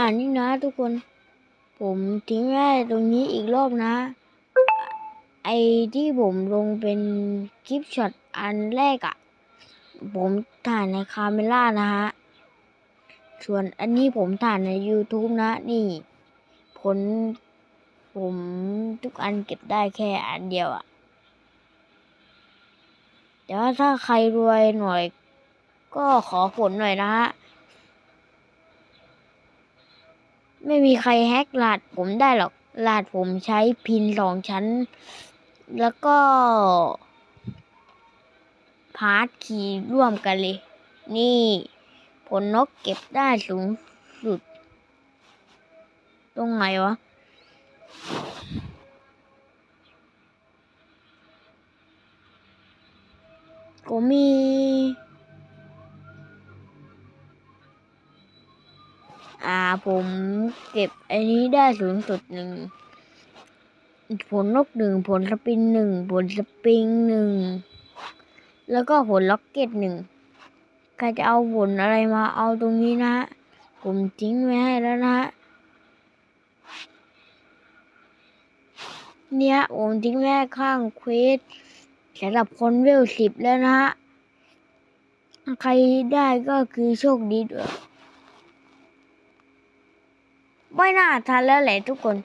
อ่านนี่นะทุกคน ผมทิ้งไว้ตรงนี้อีกรอบนะ ไอที่ผมลงเป็นคลิปช็อตอันแรกอะ่ะ ผมถ่ายในคาเมล่านะฮะ ส่วนอันนี้ผมถ่ายใน YouTube นะ นี่ ผลผมทุกอันเก็บได้แค่อันเดียวอะ่ะแต่ว่าถ้าใครรวยหน่อย ก็ขอผลหน่อยนะฮะ ไม่มีใครแฮกรหัสผมได้หรอกรหัสผมใช้พินสองชั้น แล้วก็ พาร์ทคีย์ร่วมกันเลย นี่ ผลนกเก็บได้สูงสุด ตรงไหนวะก็มี อ่า ผมเก็บไอันนี้ได้สูงสุดหนึ่งผลนกหนึ่งผลสปินหนึ่งผลสปริงหนึ่งแล้วก็ผลล็อกเก็ตหนึ่งใครจะเอาผลอะไรมาเอาตรงนี้นะฮะผมทิ้งไว้ให้แล้วนะฮะเนี่ยผมทิ้งไว้ข้างเควสสำหรับคนเวลสิบแล้วนะฮะใครได้ก็คือโชคดีด้วย ไม่น่าทันแล้วแหละทุกคน